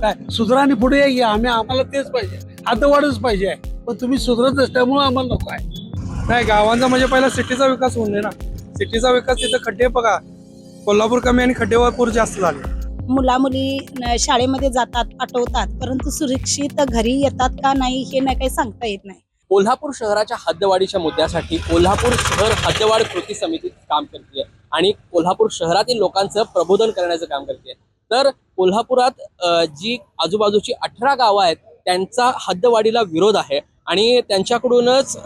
काय सुधरा आणि पुढे या की आम्ही आम्हाला तेच पाहिजे. हातवाडच पाहिजे. पण तुम्ही सुधरत नसल्यामुळे आम्हाला नको आहे. नाही गावांचा म्हणजे पहिला सिटीचा विकास होऊन दे ना. सिटीचा विकास तिथं खड्डे बघा. कोल्हापूर कमी आणि खड्डेवापूर जास्त झाले. मुला मुली न- शाळेमध्ये जातात पाठवतात परंतु सुरक्षित घरी येतात का नाही हे नाही काही सांगता येत नाही. कोल्हापूर शहराच्या हद्दवाढीच्या मुद्द्यासाठी कोल्हापूर शहर हद्दवाढ कृती समिती काम करते. आणि कोल्हापूर शहरातील लोकांचं प्रबोधन करण्याचं काम करते. तर कोल्हापुरात जी आजूबाजूची अठरा गावं आहेत त्यांचा हद्दवाढीला विरोध आहे. आणि त्यांच्याकडूनच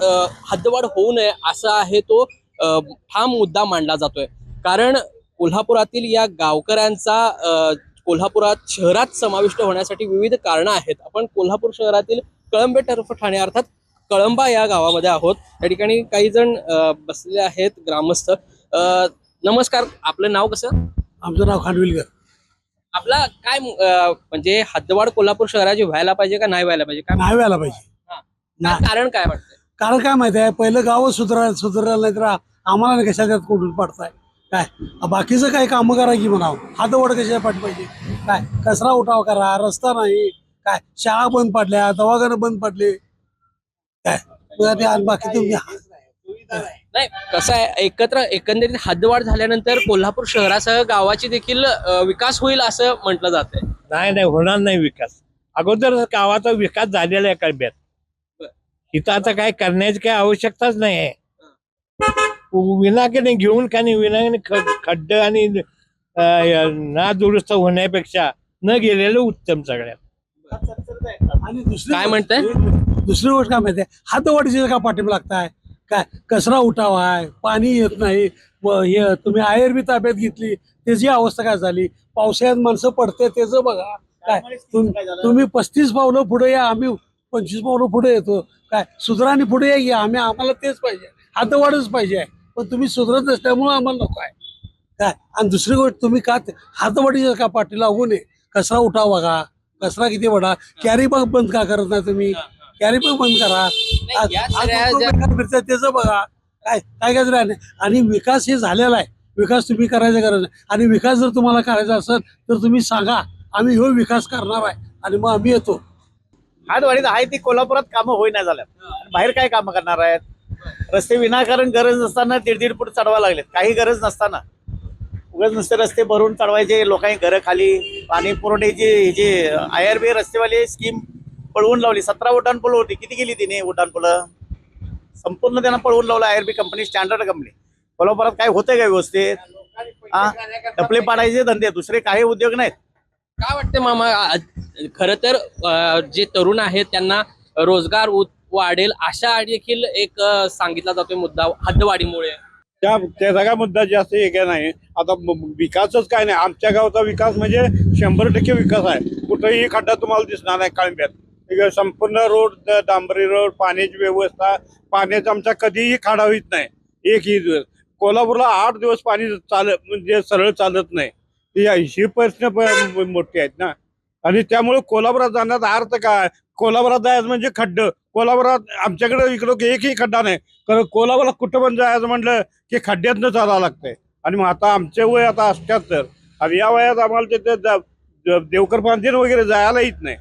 हद्दवाढ होऊ नये असा आहे तो ठाम मुद्दा मांडला जातोय. कारण कोल्हापुरातील या गावकऱ्यांचा कोल्हापुरात शहरात समाविष्ट होण्यासाठी विविध कारणं आहेत. आपण कोल्हापूर शहरातील कळंबे टर्फ ठाणे अर्थात कळंबा या गावामध्ये आहोत. या ठिकाणी काही जण बसले बसलेले आहेत ग्रामस्थ. नमस्कार आपलं नाव कसं? आमचं नाव खांडविलकर आपला काय अ, म्हणजे हद्दवाढ कोल्हापूर शहराची व्हायला पाहिजे का नाही व्हायला पाहिजे? काय नाही व्हायला पाहिजे. नाही. कारण काय वाटतंय? कारण काय माहिती आहे? पहिलं गावच सुधारायला सुधारायला नाही तर आम्हाला नाही कशा त्यात कोंडून पाडताय? काय? बाकीचं काय कामं करा की म्हणावं? हातवड कशा पाठ पाहिजे? काय? कचरा उठाव करा रस्ता नाही. काय? शाळा बंद पडल्या दवाखानं बंद पडले. काय? मग ते आणि बाकी तुम्ही नाही कसं आहे एकत्र एकंदरीत हद्दवाढ झाल्यानंतर कोल्हापूर शहरासह गावाची देखील विकास होईल असं म्हटलं जातंय. नाही नाही होणार नाही विकास. अगोदर गावाचा विकास झालेला आहे कळब्यात. इथं आता काय करण्याची काही आवश्यकताच नाही आहे. विनाकाने घेऊन का नाही विनाकाने खड्ड आणि ना दुरुस्त होण्यापेक्षा न गेलेलं उत्तम सगळ्यात. आणि दुसरी काय म्हणताय? दुसरी गोष्ट काय माहिती आहे? हातवाडीचे का पाठिंबा लागताय? काय कचरा उठावा आहे पाणी येत नाही व हे तुम्ही आयर बी ताब्यात घेतली त्याची अवस्था काय झाली? पावसाळ्यात माणसं पडते त्याचं बघा. काय? तुम्ही पस्तीस पावलं पुढे या आम्ही पंचवीस पावलं पुढे येतो. काय? सुधराने पुढे या आम्ही आम्हाला तेच पाहिजे. हातवाडच पाहिजे आहे. पण तुम्ही सुधरत नसल्यामुळे आम्हाला नको आहे. काय? आणि दुसरी गोष्ट तुम्ही का ते- हातवाडीच्या का पाठी लागू नये? कचरा उठाव बघा कचरा किती वडा कॅरी बॅग बंद का करत नाही तुम्ही? कॅरी. बॅग बंद करा फिरतात त्याचं बघा काय काय काय नाही. आणि विकास हे झालेला आहे. विकास तुम्ही करायचा गरज नाही. आणि विकास जर तुम्हाला करायचा असेल तर तुम्ही सांगा. आम्ही ह्यो विकास करणार आहे. आणि मग आम्ही येतो. हातवाडीत आहे ती कोल्हापुरात कामं होईना झाल्यात. बाहेर काय कामं करणार आहेत? रस्ते विनाकारण गरज नसताना दीड दीड फूट चढवा लागलेत. काही गरज नसताना. उगाच नुसते रस्ते भरून चढवायचे लोकांनी घरं खाली पाणी पुरवठ्याची जी आय आर बी रस्तेवाली स्कीम पळवून लावली. सतरा उड्डाणपूल होती. किती गेली तिने उड्डाणपुलं संपूर्ण त्यांना पळवून लावलं I B company standard company. कोल्हापुरात काय होतंय काय व्यवस्थित? हा? टपले पाडायचे धंदे. दुसरे काही उद्योग नाहीत. काय वाटते मामा खर तर जे तरुण आहेत त्यांना रोजगार वाढेल अशा देखील एक सांगितला जातोय मुद्दा हद्दवाढीमुळे. त्या त्या सगळा मुद्दा जास्त हे काय नाही. आता विकासच काय नाही. आमच्या गावचा विकास म्हणजे शंभर टक्के विकास आहे. कुठेही खड्डा तुम्हाला दिसणार नाही कळंब्यात. संपूर्ण रोड डांबरी रोड पाण्याची व्यवस्था पाण्याचा आमचा कधीही खाडा होत नाही. एकही दिवस. कोल्हापूरला आठ दिवस पाणी चालत म्हणजे सरळ चालत नाही. ही प्रश्न मोठी आहेत ना. आणि त्यामुळे कोल्हापुरात जाण्याचा अर्थ काय? कोल्हापुरात जायचं म्हणजे खड्ड. कोल्हापुरात आमच्याकडे इकडं एकही खड्डा नाही. कारण कोल्हापुरात कुठं पण जायचं म्हटलं की खड्ड्यातनं चालावं लागतंय. आणि मग आता आमचे वय आता अठ्याहत्तर. आणि या वयात आम्हाला तिथे देवकर पांचीन वगैरे जायला येत नाही.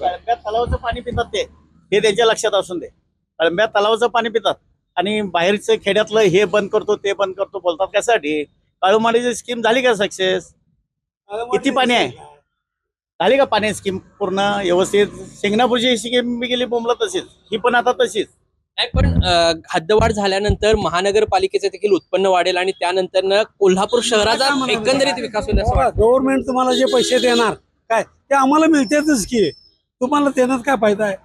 कळंब्यात तलावाचं पाणी पितात ते. हे त्यांच्या लक्षात असून दे. कळंब्यात तलावाचं पाणी पितात. आणि बाहेरचं खेड्यातलं हे बंद करतो ते बंद करतो बोलतात कशासाठी? काळूमाडीची स्कीम झाली का सक्सेस किती पाणी आहे? झाली का पाणी स्कीम पूर्ण व्यवस्थित? शिंगणापूरची स्कीम बी गेली बोंबला तशीच. ही पण आता तशीच. नाही पण अ, हद्दवाढ झाल्यानंतर महानगरपालिकेचं देखील उत्पन्न वाढेल आणि त्यानंतर कोल्हापूर शहराचा एकंदरीत विकास होईल असं वाटतं. गव्हर्नमेंट तुम्हाला जे पैसे देणार काय? ते आम्हाला मिळतातच की. तुम्हाला देण्यात काय फायदा आहे?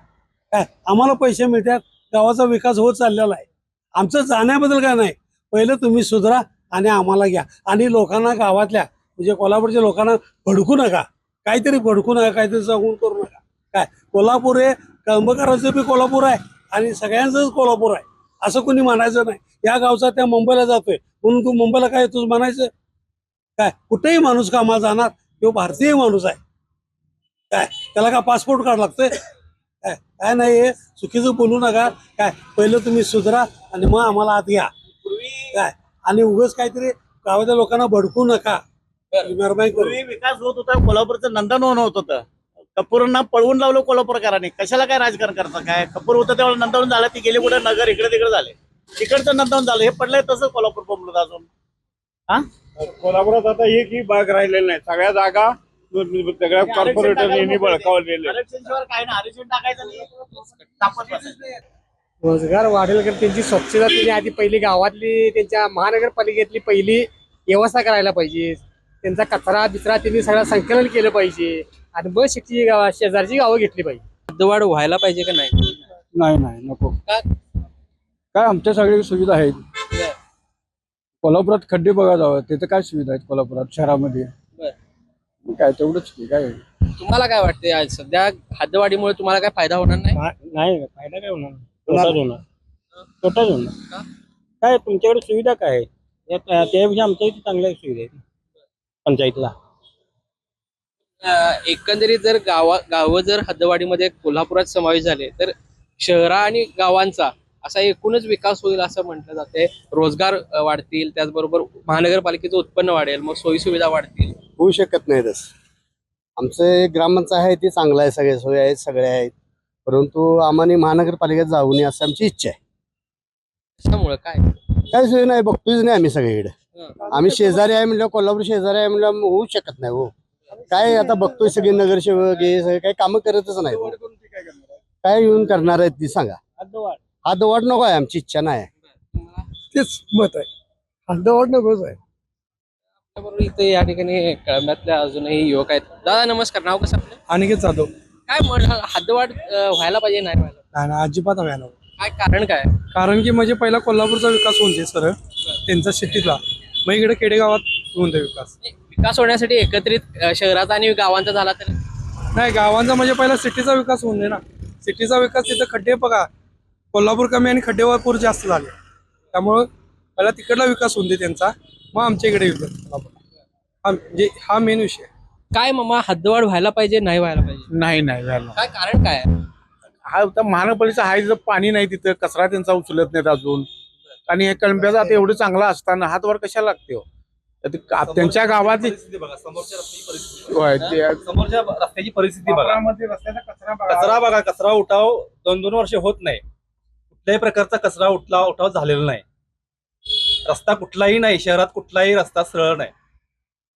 काय? आम्हाला पैसे मिळतात गावाचा विकास होत चाललेला आहे. आमचं जाण्याबद्दल काय नाही. पहिलं तुम्ही सुधरा आणि आम्हाला घ्या. आणि लोकांना गावातल्या म्हणजे कोल्हापूरच्या लोकांना भडकू नका. काहीतरी भडकू नका काहीतरी जगून करू नका. काय? कोल्हापूर हे कळंबकरांचं बी कोल्हापूर आहे आणि सगळ्यांचंच कोल्हापूर आहे. असं कोणी म्हणायचं नाही. या गावचा त्या मुंबईला जातोय. म्हणून तू मुंबईला काय तुझं म्हणायचं? काय? कुठेही माणूस कामाला जाणार तो भारतीय माणूस आहे. काय? त्याला का पासपोर्ट कार्ड लागतंय? काय? काय नाही हे? चुकीचं बोलू नका. काय? पहिलं तुम्ही सुधरा आणि मग आम्हाला आत घ्या. काय? आणि उगाच काहीतरी गावाच्या लोकांना भडकू नका. मेहरबानी करू. पूर्वी विकास होत होता कोल्हापूरचं नंदनवन होत होतं. कपूरांना पळवून लावलं कोल्हापूरकरांनी. कशाला काय राजकारण करता? काय? कपूर होतं तेव्हा नंदनवन झालं ती गेली कुठे? नगर इकडे तिकडे झाले. तिकडचं नंदनवन झालं. हे पडलंय तसं कोल्हापूर बोंबलत अजून. हा? कोल्हापुरात आता एकही भाग राहिलेला नाही. सगळ्या जागा सगळ्या कॉर्पोरेटरनी बळकावलेले. रोजगार वाढेल कारण त्यांची स्वच्छता त्यांनी आधी पहिली गावातली त्यांच्या महानगरपालिकेतली पहिली व्यवस्था करायला पाहिजे. त्यांचा कचरा बिचरा त्यांनी सगळं संकलन केलं पाहिजे. आणि बस शेती गाव शेजारची गावं घेतली पाहिजे. हद्दवाढ व्हायला पाहिजे का नाही? नाही नाही नको. का? काय आमच्या सगळ्या सुविधा आहेत. कोल्हापुरात खड्डे बघा जावं तिथं काय सुविधा आहेत कोल्हापुरात शहरामध्ये? काय तेवढंच की काय? तुम्हाला काय वाटते आज? सध्या हद्दवाढीमुळे तुम्हाला काय फायदा होणार नाही? नाही फायदा काय होणार तोटाच होणार. तोटाच होणार. काय तुमच्याकडे सुविधा काय आहे त्या- त्यापेक्षा आमच्या इथे चांगल्या सुविधा आहेत. पंचायतला. अं, एकंदरीत जर गावा गावं जर हद्दवाढीमध्ये कोल्हापुरात समावेश झाले तर शहरा आणि गावांचा असा एकूणच विकास होईल असं म्हटलं जाते रोजगार अं, वाढतील. त्याचबरोबर महानगरपालिकेचं उत्पन्न वाढेल. मग सोयी सुविधा वाढतील. होऊ शकत नाही तसं. आमचं ग्रामांचं आहे ते चांगलं आहे सगळे सोयी आहेत सगळे आहेत. परंतु आम्हाला महानगरपालिकेत जाऊ नये असं आमची इच्छा आहे. त्यामुळे काय? काय सोय नाही बघतोच नाही आम्ही सगळीकडे. हं. आम्ही शेजारी आहे म्हणलं कोल्हापूर शेजारी आहे म्हणलं होऊ शकत नाही हो. काय आता बघतोय सगळे नगरसेवक हे सगळे काही कामं करतच नाही हो. काय येऊन करणार आहेत ती सांगा. हातवाढ नको आहे आमची इच्छा नाही. तेच मत आहे. हद्दवाढ नकोच आहे. बरोबर इथे या ठिकाणी कळंब्यातल्या अजूनही युवक आहेत. दादा नमस्कार. नाव कसं आपलं? अनिकेत जाधव. काय म्हण हद्दवाढ अं, व्हायला पाहिजे नाही व्हायला? पाहिजे? नाही नाही अजिबात हव्या नव्हतं काय कारण काय? कारण की म्हणजे पहिला कोल्हापूरचा विकास होऊन दे सर. त्यांचा सिटीतला मग इकडे खेडेगावात होऊन दे विकास. विकास होण्यासाठी एकत्रित अं, शहराचा आणि गावांचा झाला तर? नाही गावांचा म्हणजे पहिला सिटीचा विकास होऊन दे ना. सिटीचा विकास तिथं खड्डे बघा. कोल्हापूर कमी आणि खड्डेवापूर जास्त झाले. त्यामुळं पहिला तिकडला विकास होऊन दे त्यांचा. मग आमच्या इकडे येऊ हा म्हणजे हा मेन विषय आहे. काय मामा हद्दवाढ व्हायला पाहिजे नाही व्हायला पाहिजे नाही नाही झालं काय कारण काय आहे? हा आता महानगरपालिका आहे जर पाणी नाही तिथं कचरा त्यांचा उचलत नाहीत अजून आणि हे कळंब्याचा आता एवढं चांगला असताना हातवर कशाला लागते हो? तर ते का- त्यांच्या गावात समोरच्या रस्त्याची परिस्थिती बघा गावामध्ये रस्त्याचा कचरा बघा. कचरा बघा कचरा उठाव दोन दोन वर्ष होत नाही कुठल्याही प्रकारचा कचरा उठला उठाव झालेला नाही रस्ता कुठलाही नाही शहरात कुठलाही रस्ता सरळ नाही.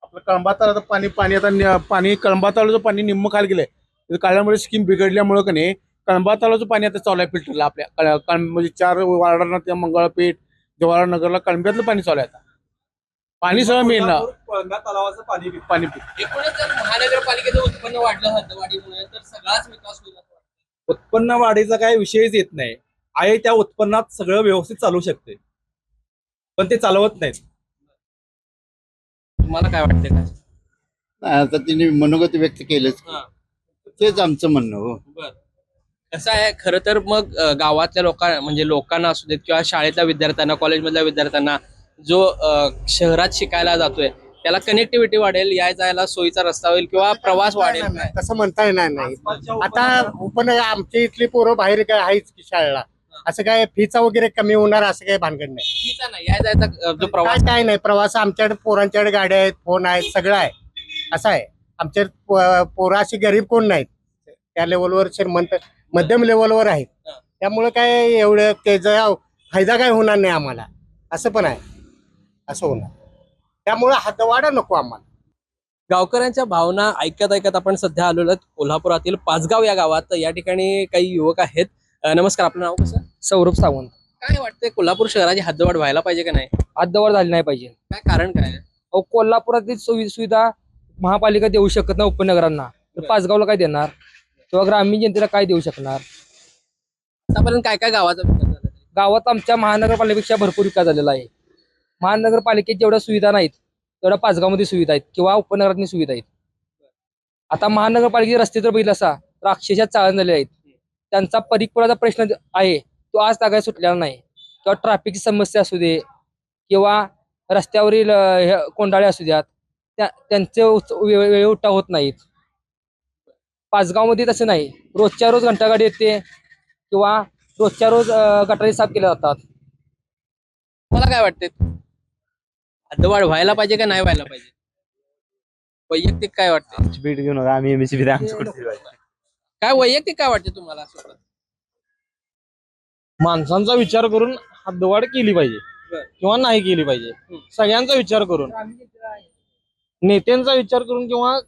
आपलं कळंबा तळाचं पाणी पाणी आता नि- पाणी कळंबा तळाचं पाणी निम्म खाली गेलंय. तर काळ्यामुळे स्कीम बिघडल्यामुळं का नाही कळंबा तळाचं पाणी आता चालू आहे फिल्टरला आपल्या. कळ- कळ- म्हणजे चार वार्डांना त्या मंगळपेठ जवाहर नगरला कळंब्यातलं पाणी चालू आहे आता. पाणी सगळं मिळणार कोल्हापूर कोळंबा तलावाचं पाणी पितं. पाणी पी- एकूणच जर महानगरपालिकेचं उत्पन्न वाढलं हद्दवाढीमुळे तर सगळाच विकास होईल असं वाटतं. उत्पन्न वाढीचा काही विषयच येत नाही. आहे त्या उत्पन्नात सगळं व्यवस्थित चालू शकते. पण ते चालवत नाहीत. तुम्हाला काय वाटतं काय? नाही आता तिने मनोगत व्यक्त केलंच हा. तेच आमचं म्हणणं हो. बर. कसं आहे खरं तर मग अं, गावातल्या लोकांना म्हणजे लोकांना असू देत किंवा शाळेतल्या विद्यार्थ्यांना कॉलेजमधल्या विद्यार्थ्यांना जो अं, शहरात शिकायला जातोय त्याला कनेक्टिव्हिटी वाढेल या जायला सोयीचा रस्ता होईल किंवा प्रवास वाढेल. काय तसं म्हणता येणार नाही. आता पण आमच्या इथली पोरं बाहेर काय आहेच की शाळेला. असं काय फीचा वगैरे कमी होणार असं काही भानगड नाही. या जायचा प्रवास काय नाही प्रवास आमच्याकडे पोरांच्याकडे गाड्या आहेत फोन आहेत सगळं आहे. असं आहे. आमच्या पो- पोरं अशी गरीब कोण नाहीत. त्या लेवलवर श्रीमंत मध्यम लेवलवर आहेत. हा. त्यामुळे काय एवढं त्याचा फायदा काय होणार नाही आम्हाला. असं पण आहे. असं होणार. त्यामुळे हातवाडा नको आम्हाला. गावकऱ्यांच्या भावना ऐकत ऐकत आपण सध्या आलेलो आहोत कोल्हापुरातील पाचगाव या गावात. या ठिकाणी काही युवक आहेत. नमस्कार आपलं नाव कसं? सौरभ सावंत. काय वाटतंय कोल्हापूर शहराची हद्दवाढ व्हायला पाहिजे का नाही? हद्दवाढ झाली नाही पाहिजे. काय कारण काय आहे? अहो कोल्हापुरातील सोयी सुविधा महापालिका देऊ शकत नाही उपनगरांना. तर पाचगावला काय देणार? किंवा ग्रामीण जनतेला काय देऊ शकणार? आतापर्यंत काय काय गावाचा विकास झाला तरी? गावात आमच्या महानगरपालिकेपेक्षा भरपूर विकास झालेला आहे. महानगरपालिकेत जेवढ्या सुविधा नाहीत तेवढ्या पाचगावमध्ये सुविधा आहेत किंवा उपनगरातनी सुविधा आहेत. आता महानगरपालिकेचे रस्ते जर बघितलं असा तर अक्षरशः चाळण झाले आहेत. त्यांचा परिपुराचा प्रश्न आहे तो आज तागाय सुटलेला नाही. किंवा ट्रॅफिकची समस्या असू दे किंवा रस्त्यावरील हे कोंडाळे असू द्यात त्या त्यांचे वेळी उठाव होत नाहीत. पाचगावमध्ये तसं नाही. रोजच्या रोज घंटागाडी येते किंवा रोजच्या रोज गटारी साफ केल्या जातात. मला काय वाटतंय? हद्दवाढ व्हायला पाहिजे का नाही व्हायला पाहिजे? वैयक्तिक काय वाटते भेट घेऊ नका आम्ही एमएससी आमच्याकडे काय वैयक्तिक काय वाटते तुम्हाला? माणसांचा विचार करून हद्दवाढ केली पाहिजे. बरं. किंवा नाही केली पाहिजे. सगळ्यांचा विचार करून. नेत्यांचा विचार करून किंवा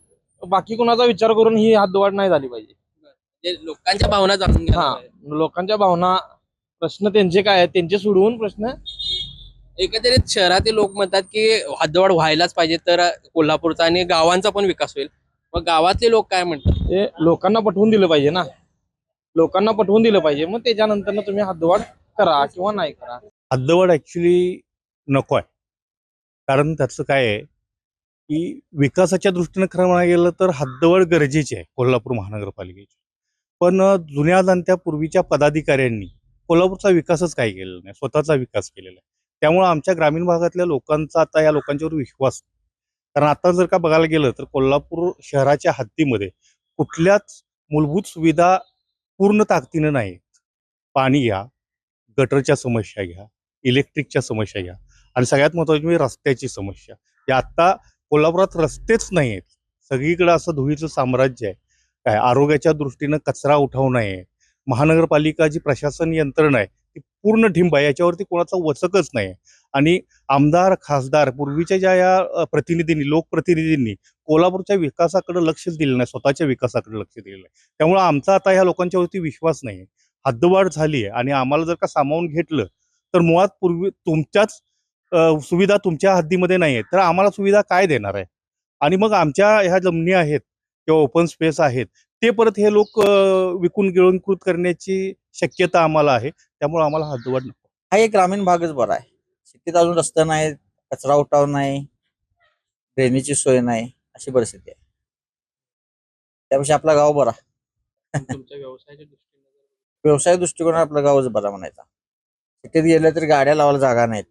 बाकी कोणाचा विचार करून ही हद्दवाढ नाही झाली पाहिजे. म्हणजे लोकांच्या भावना जाणून घ्या हा. लोकांच्या भावना प्रश्न त्यांचे काय आहेत त्यांचे सोडवून प्रश्न एकंदरीत शहरातील लोक म्हणतात की हद्दवाढ व्हायलाच पाहिजे तर कोल्हापूरचा आणि गावांचा पण विकास होईल. मग गावातले लोक काय म्हणतात? ते लोकांना पटवून दिलं पाहिजे ना. लोकांना पटवून दिलं पाहिजे. मग त्याच्यानंतर तुम्ही हद्दवाढ करा किंवा नाही करा. हद्दवाढ ॲक्च्युली नको आहे कारण त्याचं काय आहे की विकासाच्या दृष्टीनं खरं म्हणायला गेलं तर हद्दवाढ गरजेची आहे कोल्हापूर महानगरपालिकेची. पण जुन्या जाणत्या पूर्वीच्या पदाधिकाऱ्यांनी कोल्हापूरचा विकासच काही केलेला नाही. स्वतःचा विकास केलेला आहे. त्यामुळं आमच्या ग्रामीण भागातल्या लोकांचा आता या लोकांच्यावर विश्वास नाही. कारण आता जर का बघायला गेलं तर कोल्हापूर शहराच्या हद्दीमध्ये कुठल्याच मूलभूत सुविधा पूर्ण ताकदीनं नाहीत. पाणी घ्या गटरच्या समस्या घ्या इलेक्ट्रिकच्या समस्या घ्या आणि सगळ्यात महत्त्वाची म्हणजे रस्त्याची समस्या. या आत्ता कोल्हापुरात रस्तेच नाही आहेत सगळीकडे असं धुळीचं साम्राज्य आहे. काय आरोग्याच्या दृष्टीनं कचरा उठवू नये महानगरपालिका जी प्रशासन यंत्रणा आहे पूर्ण ढिंब आहे याच्यावरती कोणाचा वचकच नाही. आणि आमदार खासदार पूर्वीच्या ज्या या प्रतिनिधींनी लोकप्रतिनिधींनी कोल्हापूरच्या विकासाकडे लक्षच दिलं नाही स्वतःच्या विकासाकडे लक्ष दिलं नाही. त्यामुळे आमचा आता ह्या लोकांच्यावरती विश्वास नाही. हद्दवाढ झाली आहे आणि आम्हाला जर का सामावून घेतलं तर मुळात पूर्वी तुमच्याच सुविधा तुमच्या हद्दीमध्ये नाही आहेत. तर आम्हाला सुविधा काय देणार आहे? आणि मग आमच्या ह्या जमिनी आहेत किंवा ओपन स्पेस आहेत ते परत हे लोक विकून गिळूनकृत करण्याची शक्यता आम्हाला आहे. त्यामुळे आम्हाला हद्दवाढ नको. हा एक ग्रामीण भागच बरा आहे. सिटीत अजून रस्ते नाही कचरा उठाव नाही ड्रेनेजची सोय नाही अशी परिस्थिती आहे. त्यापेक्षा आपला गाव बरा. तुमच्या व्यवसायाच्या दृष्टीने? व्यवसाय दृष्टिकोन आपलं गावच बरा म्हणायचा. सिटीत गेलं तरी गाड्या लावायला जागा नाहीत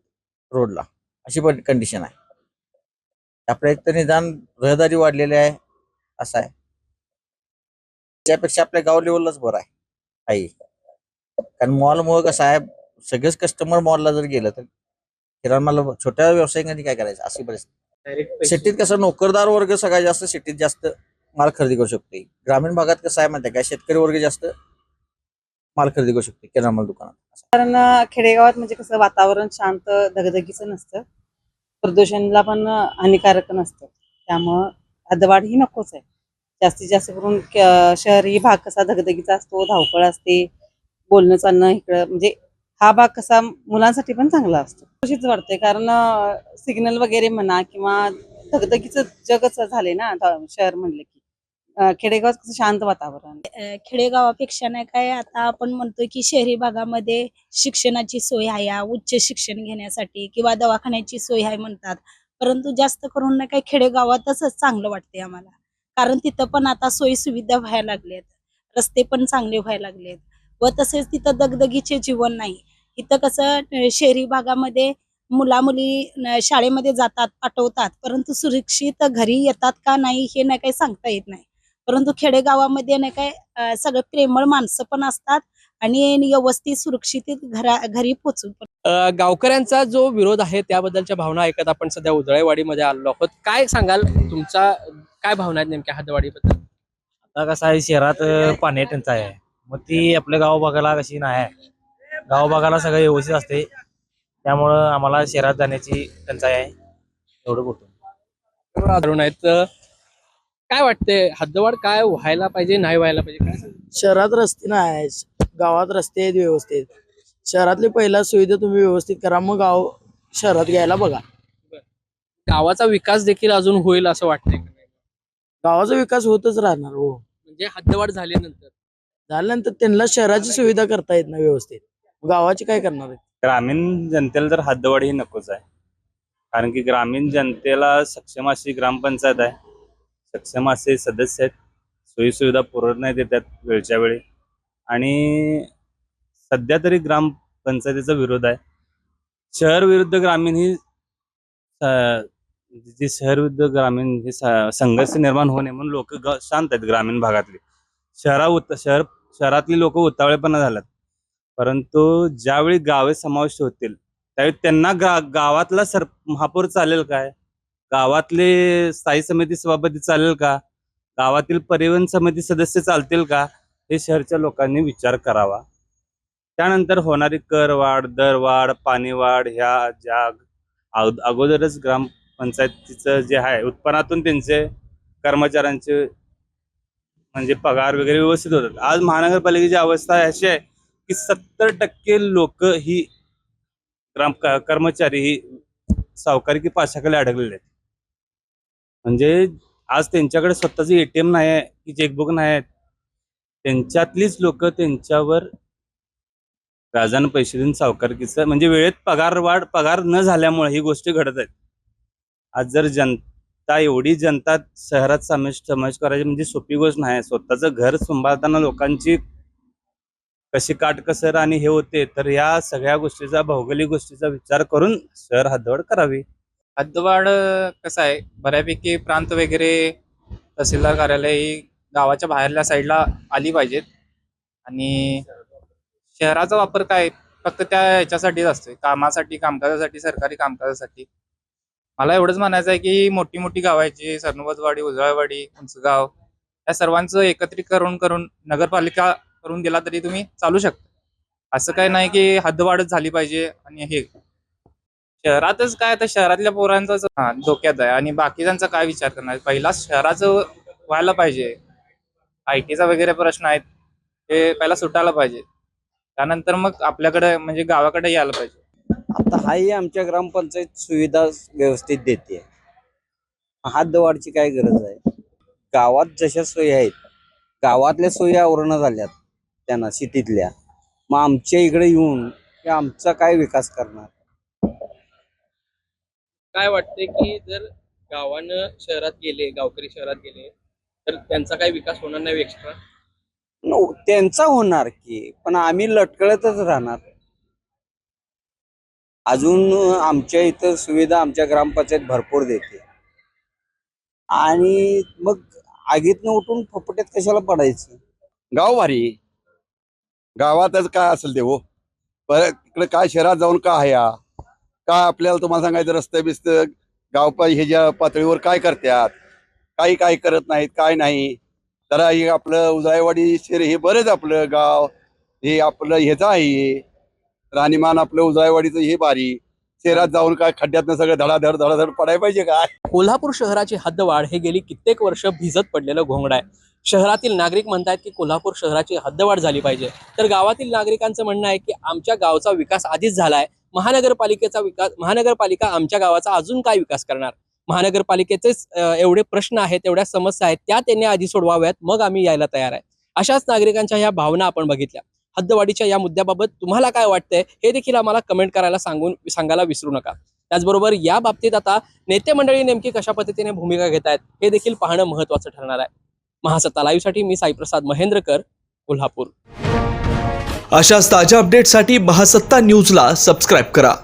रोडला. अशी पण कंडिशन आहे. आपल्या इथं निदान रहदारी वाढलेली आहे असं आहे. त्यापेक्षा आपल्या गाव लेवललाच बरं आहे. आई. कारण मॉलमुळे कसं आहे सगळेच कस्टमर मॉलला जर गेलं तर किराणा छोट्या व्यावसायिकांनी काय करायचं? अशी परिस्थिती. सिटीत कसं नोकरदार वर्ग सगळ्यात जास्त सिटीत जास्त माल खरेदी करू शकते ग्रामीण भागात कसं आहे माहिती आहे का? शेतकरी वर्ग जास्त माल खरेदी करू शकते किराणा माल दुकानात. कारण खेडेगावात म्हणजे कसं वातावरण शांत धगधगीचं नसतं. प्रदूषणला पण हानिकारक नसतं. त्यामुळं हद्दवाढ ही नकोच आहे. जास्तीत जास्त करून शहरी भाग कसा धगधगीचा असतो धावपळ असते बोलणं चालणं इकडं म्हणजे हा भाग कसा मुलांसाठी पण चांगला असतो. खुशीच वाटते कारण सिग्नल वगैरे म्हणा किंवा धगधगीचं जगच झाले ना शहर म्हणलं की. अं, खेडेगावात कसं शांत वातावरण. खेडेगावापेक्षा नाही काय आता आपण म्हणतोय की शहरी भागामध्ये शिक्षणाची सोय आहे या उच्च शिक्षण घेण्यासाठी किंवा दवाखान्याची सोय आहे म्हणतात. परंतु जास्त करून नाही काय खेडेगावातच चांगलं वाटते आम्हाला. कारण तिथं पण आता सोयी सुविधा व्हायला लागल्यात. रस्ते पण चांगले व्हायला लागलेत. व तसेच तिथं दगदगीचे जीवन नाही. इथं कसं शहरी भागामध्ये मुला मुली शाळेमध्ये जातात पाठवतात परंतु सुरक्षित घरी येतात का नाही हे नाही काही सांगता येत नाही. परंतु खेडेगावामध्ये नाही काय सगळं प्रेमळ माणसं पण असतात आणि व्यवस्थित सुरक्षित घरा घरी अ, गावकऱ्यांचा जो विरोध आहे त्याबद्दलच्या भावना ऐकत आपण सध्या उजळेवाडीमध्ये आलेलो आहोत. काय सांगाल? तुमचा काय भावना आहेत नेमक्या हद्दवाडीबद्दल? आता कसं आहे शहरात पाणी टंचाई आहे. मग ती आपल्या गाव भागाला कशी नाही आहे. गाव भागाला सगळं व्यवस्थित असते. त्यामुळं आम्हाला शहरात जाण्याची टंचाई आहे. एवढं बोलतो. आढळून आहेत. तर काय वाटते हद्दवाढ काय व्हायला पाहिजे नाही व्हायला पाहिजे? काय? शहरात रस्ते नाही गावात रस्ते आहेत व्यवस्थित. शहरातली पहिला सुविधा तुम्ही व्यवस्थित करा. मग गाव शहरात घ्यायला बघा. गावाचा विकास देखील अजून होईल असं वाटतंय? गावाचा विकास होतच राहणार हो. म्हणजे हद्दवाढ झाल्यानंतर. झाल्यानंतर त्यांना शहराची सुविधा करता येत नाही व्यवस्थित. गावाची काय करणार आहेत? ग्रामीण जनतेला तर हद्दवाढ ही नकोच आहे. कारण की ग्रामीण जनतेला सक्षम अशी ग्रामपंचायत आहे. सक्षम असे सदस्य आहेत. सोयीसुविधा पुरवत नाही देतात वेळच्या वेळी. आणि सध्या तरी ग्रामपंचायतीचा विरोध आहे. शहर विरुद्ध ग्रामीण ही अं, जी शहर विरुद्ध ग्रामीण ही स- संघर्ष निर्माण होणे म्हणून लोक शांत आहेत ग्रामीण भागातली. शहरा उत शहर शहरातली लोक उतावळेपणा झाल्यात. परंतु ज्यावेळी गावे समाविष्ट होतील त्यावेळी त्यांना गा गावातला सर महापौर चालेल काय गावातले स्थायी समिती सभापती चालेल का? गावातील परिवहन समिती सदस्य चालतील का? हे शहरच्या लोकांनी विचार करावा. त्यानंतर होणारी करवाढ दरवाढ पाणीवाढ ह्या ज्या अगोदरच ग्रामपंचायतीचं जे आहे उत्पन्नातून त्यांचे कर्मचाऱ्यांचे म्हणजे पगार वगैरे व्यवस्थित होतात. आज महानगरपालिकेची अवस्था अशी आहे की सत्तर टक्के लोक ही ग्राम कर्मचारी ही सावकारकी पाशाखाली अडकलेले आहेत. म्हणजे आज त्यांच्याकडे स्वतःचे एटीएम नाही आहे की चेकबुक नाही आहेत त्यांच्यातलीच लोक त्यांच्यावर व्याजानं पैसे देऊन सावकारकीचं म्हणजे वेळेत पगार वाढ पगार न झाल्यामुळे ही गोष्टी घडत आहेत आज जर जनता एवढी जनता शहरात समावेश समावेश करायची म्हणजे सोपी गोष्ट नाही. स्वतःचं घर सांभाळताना लोकांची कशी काटकसर आणि हे होते तर या सगळ्या गोष्टीचा भौगोलिक गोष्टीचा विचार करून शहर हद्दवाढ करावी. हद्दवाढ कसं आहे बऱ्यापैकी प्रांत वगैरे तहसीलदार कार्यालय ही गावाच्या बाहेरल्या साईडला आली पाहिजेत. आणि शहराचा वापर काय फक्त त्या ह्याच्यासाठीच असतोय. कामासाठी कामकाजासाठी सरकारी कामकाजासाठी. मला एवढंच म्हणायचं आहे की मोठी मोठी गाव आहेत जी सरनोबतवाडी उंचगाव या सर्वांचं एकत्रित करून करून नगरपालिका करून दिला तरी तुम्ही चालू शकता. असं काय नाही की हद्दवाढच झाली पाहिजे आणि हे. शहरातच काय आता शहरातल्या पोरांचाच हा धोक्यात आहे आणि बाकीच्यांचा काय विचार करणार? पहिला शहराचं व्हायला पाहिजे. आय टीचा वगैरे प्रश्न आहेत. ते पहिला सुटायला पाहिजे. त्यानंतर मग आपल्याकडे म्हणजे गावाकडे यायला पाहिजे. आता हाही आमच्या ग्रामपंचायत सुविधा व्यवस्थित देते. हद्दवाढची काय गरज आहे? गावात जशा सोयी आहेत गावातल्या सोयी आवरण झाल्यात त्यांना सिटीतल्या. मग आमच्या इकडे येऊन ते आमचा काय विकास करणार? काय वाटते की जर गावानं शहरात गेले गावकरी शहरात गेले तर त्यांचा काही विकास होणार नाही एक्स्ट्रा? नो, त्यांचा होणार की पण आम्ही लटकळतच राहणार. अजून आमच्या इथं सुविधा आमच्या ग्रामपंचायत भरपूर देते. आणि मग आगीतनं उठून फपट्यात कशाला पडायचं? गाव भारी. गावातच काय असेल ते हो. परत इकडे काय शहरात जाऊन का आहे या? काय आपल्याला तुम्हाला सांगायचं रस्ते बिस्त गाव पा- ह्याच्या पातळीवर काय करतात काही काही करत नाहीत काय नाही. जरा हे आपलं उजळेवाडी शहर हे बरेच आपलं गाव हे आपलं ह्याचं आहे. राणीमान आपलं उजायवाडीचं हे भारी शहरात जाऊन काय खड्ड्यातनं सगळं धडाधड धडाधड पडाय पाहिजे काय कोल्हापूर शहराची हद्दवाढ हे गेली कित्येक वर्ष भिजत पडलेलं घोंगडा आहे. शहरातील नागरिक म्हणतात की कोल्हापूर शहराची हद्दवाढ झाली पाहिजे. तर गावातील नागरिकांचं म्हणणं आहे की आमच्या गावचा विकास आधीच झालाय. महानगरपालिकेचा विकास महानगरपालिका आमच्या गावाचा अजून काय विकास करणार? महानगरपालिकेचेच एवढे प्रश्न आहेत एवढ्या समस्या आहेत त्या त्यांनी आधी सोडवाव्यात मग आम्ही यायला तयार आहे. अशाच नागरिकांच्या ह्या भावना आपण बघितल्या. हद्दवाढीच्या या मुद्द्याबाबत तुम्हाला काय वाटतंय हे देखील आम्हाला कमेंट करायला सांगून सांगायला विसरू नका. त्याचबरोबर या बाबतीत आता नेते मंडळी नेमकी कशा पद्धतीने भूमिका घेत आहेत हे देखील पाहणं महत्वाचं ठरणार आहे. महासत्ता लाईव्हसाठी मी साईप्रसाद महेंद्रकर कोल्हापूर. अशाच ताज्या अपडेटसाठी महासत्ता न्यूजला सबस्क्राईब करा.